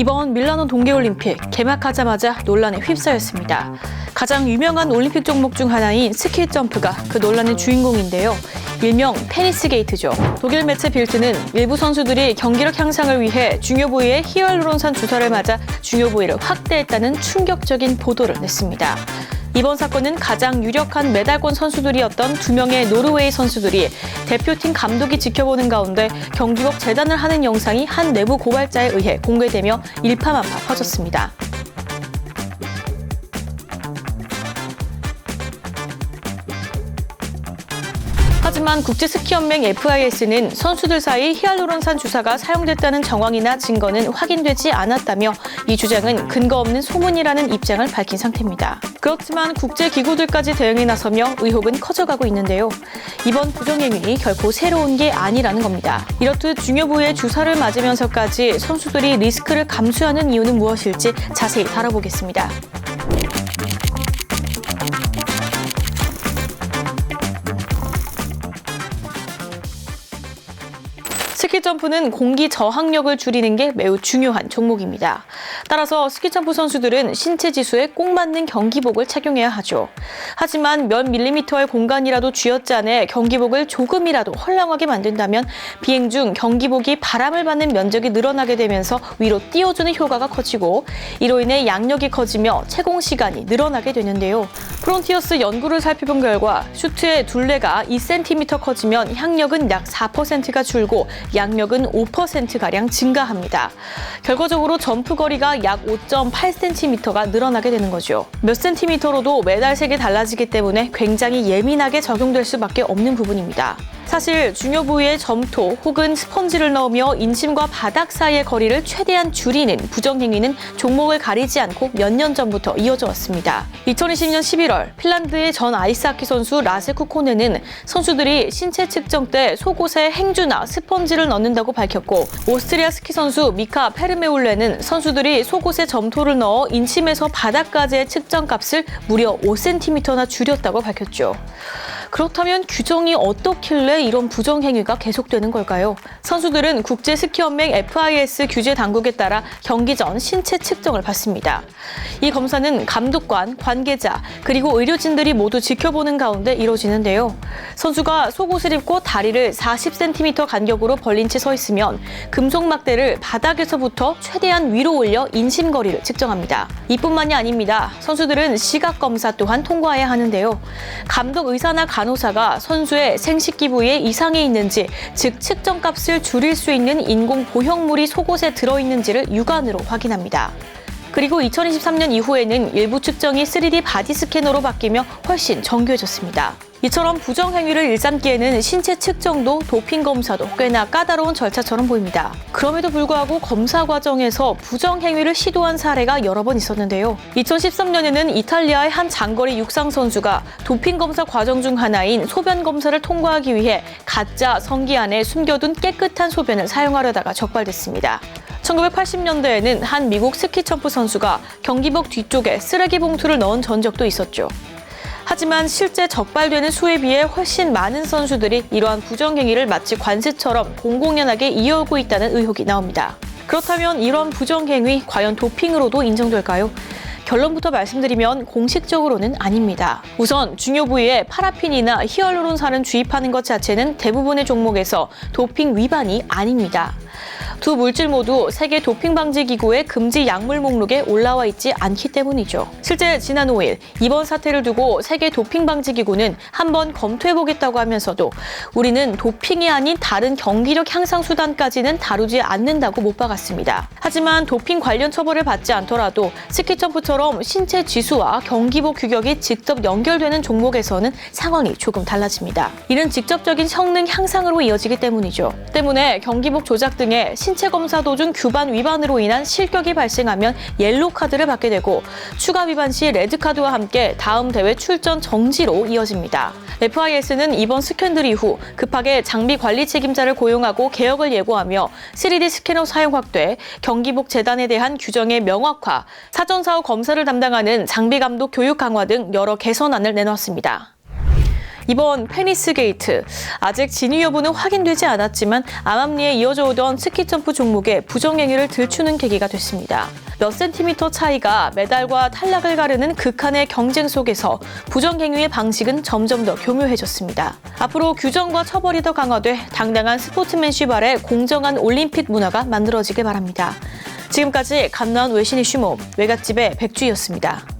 이번 밀라노 동계올림픽 개막하자마자 논란에 휩싸였습니다. 가장 유명한 올림픽 종목 중 하나인 스키 점프가 그 논란의 주인공인데요. 일명 테니스 게이트죠. 독일 매체 빌트는 일부 선수들이 경기력 향상을 위해 중요 부위에 히알루론산 주사를 맞아 중요 부위를 확대했다는 충격적인 보도를 냈습니다. 이번 사건은 가장 유력한 메달권 선수들이었던 두 명의 노르웨이 선수들이 대표팀 감독이 지켜보는 가운데 경기복 재단을 하는 영상이 한 내부 고발자에 의해 공개되며 일파만파 퍼졌습니다. 하지만 국제스키연맹 FIS는 선수들 사이 히알루론산 주사가 사용됐다는 정황이나 증거는 확인되지 않았다며 이 주장은 근거 없는 소문이라는 입장을 밝힌 상태입니다. 그렇지만 국제기구들까지 대응에 나서며 의혹은 커져가고 있는데요. 이번 부정행위 결코 새로운 게 아니라는 겁니다. 이렇듯 중요 부위에 주사를 맞으면서까지 선수들이 리스크를 감수하는 이유는 무엇일지 자세히 다뤄보겠습니다. 스키 점프는 공기 저항력을 줄이는 게 매우 중요한 종목입니다. 따라서 스키 점프 선수들은 신체 지수에 꼭 맞는 경기복을 착용해야 하죠. 하지만 몇 밀리미터의 공간이라도 쥐어짜내 경기복을 조금이라도 헐렁하게 만든다면 비행 중 경기복이 바람을 받는 면적이 늘어나게 되면서 위로 띄워주는 효과가 커지고 이로 인해 양력이 커지며 채공 시간이 늘어나게 되는데요. 프론티어스 연구를 살펴본 결과 슈트의 둘레가 2cm 커지면 향력은 약 4%가 줄고 양력은 5%가량 증가합니다. 결과적으로 점프 거리가 약 5.8cm가 늘어나게 되는 거죠. 몇 센티미터로도 매달 색이 달라지기 때문에 굉장히 예민하게 적용될 수밖에 없는 부분입니다. 사실 중요 부위에 점토 혹은 스펀지를 넣으며 인심과 바닥 사이의 거리를 최대한 줄이는 부정행위는 종목을 가리지 않고 몇 년 전부터 이어져 왔습니다. 2020년 11월 핀란드의 전 아이스하키 선수 라세 쿠코네는 선수들이 신체 측정 때 속옷에 행주나 스펀지를 넣는다고 밝혔고 오스트리아 스키 선수 미카 페르메울레는 선수들이 속옷에 점토를 넣어 인심에서 바닥까지의 측정 값을 무려 5cm나 줄였다고 밝혔죠. 그렇다면 규정이 어떻길래 이런 부정행위가 계속되는 걸까요? 선수들은 국제스키연맹 FIS 규제 당국에 따라 경기 전 신체 측정을 받습니다. 이 검사는 감독관, 관계자, 그리고 의료진들이 모두 지켜보는 가운데 이루어지는데요. 선수가 속옷을 입고 다리를 40cm 간격으로 벌린 채 서 있으면 금속 막대를 바닥에서부터 최대한 위로 올려 인심거리를 측정합니다. 이뿐만이 아닙니다. 선수들은 시각 검사 또한 통과해야 하는데요. 감독 의사나 간호사가 선수의 생식기 부위에 이상이 있는지, 즉 측정값을 줄일 수 있는 인공 보형물이 속옷에 들어있는지를 육안으로 확인합니다. 그리고 2023년 이후에는 일부 측정이 3D 바디 스캐너로 바뀌며 훨씬 정교해졌습니다. 이처럼 부정 행위를 일삼기에는 신체 측정도 도핑 검사도 꽤나 까다로운 절차처럼 보입니다. 그럼에도 불구하고 검사 과정에서 부정 행위를 시도한 사례가 여러 번 있었는데요. 2013년에는 이탈리아의 한 장거리 육상 선수가 도핑 검사 과정 중 하나인 소변 검사를 통과하기 위해 가짜 성기 안에 숨겨둔 깨끗한 소변을 사용하려다가 적발됐습니다. 1980년대에는 한 미국 스키 점프 선수가 경기복 뒤쪽에 쓰레기 봉투를 넣은 전적도 있었죠. 하지만 실제 적발되는 수에 비해 훨씬 많은 선수들이 이러한 부정행위를 마치 관습처럼 공공연하게 이어오고 있다는 의혹이 나옵니다. 그렇다면 이런 부정행위 과연 도핑으로도 인정될까요? 결론부터 말씀드리면 공식적으로는 아닙니다. 우선 중요 부위에 파라핀이나 히알루론산을 주입하는 것 자체는 대부분의 종목에서 도핑 위반이 아닙니다. 두 물질 모두 세계 도핑 방지 기구의 금지 약물 목록에 올라와 있지 않기 때문이죠. 실제 지난 5일 이번 사태를 두고 세계 도핑 방지 기구는 한번 검토해 보겠다고 하면서도 우리는 도핑이 아닌 다른 경기력 향상 수단까지는 다루지 않는다고 못 박았습니다. 하지만 도핑 관련 처벌을 받지 않더라도 스키 점프처럼 신체 지수와 경기복 규격이 직접 연결되는 종목에서는 상황이 조금 달라집니다. 이는 직접적인 성능 향상으로 이어지기 때문이죠. 때문에 경기복 조작 등의 신체 검사 도중 규반 위반으로 인한 실격이 발생하면 옐로 카드를 받게 되고 추가 위반 시 레드 카드와 함께 다음 대회 출전 정지로 이어집니다. FIS는 이번 스캔들 이후 급하게 장비 관리 책임자를 고용하고 개혁을 예고하며 3D 스캐너 사용 확대, 경기복 재단에 대한 규정의 명확화, 사전 사후 검사를 담당하는 장비 감독 교육 강화 등 여러 개선안을 내놨습니다. 이번 페니스 게이트 아직 진위 여부는 확인되지 않았지만 암암리에 이어져 오던 스키 점프 종목의 부정 행위를 들추는 계기가 됐습니다. 몇 센티미터 차이가 메달과 탈락을 가르는 극한의 경쟁 속에서 부정 행위의 방식은 점점 더 교묘해졌습니다. 앞으로 규정과 처벌이 더 강화돼 당당한 스포츠맨십 아래 공정한 올림픽 문화가 만들어지길 바랍니다. 지금까지 갓나온 외신 이슈모 외갓집의 백주희였습니다.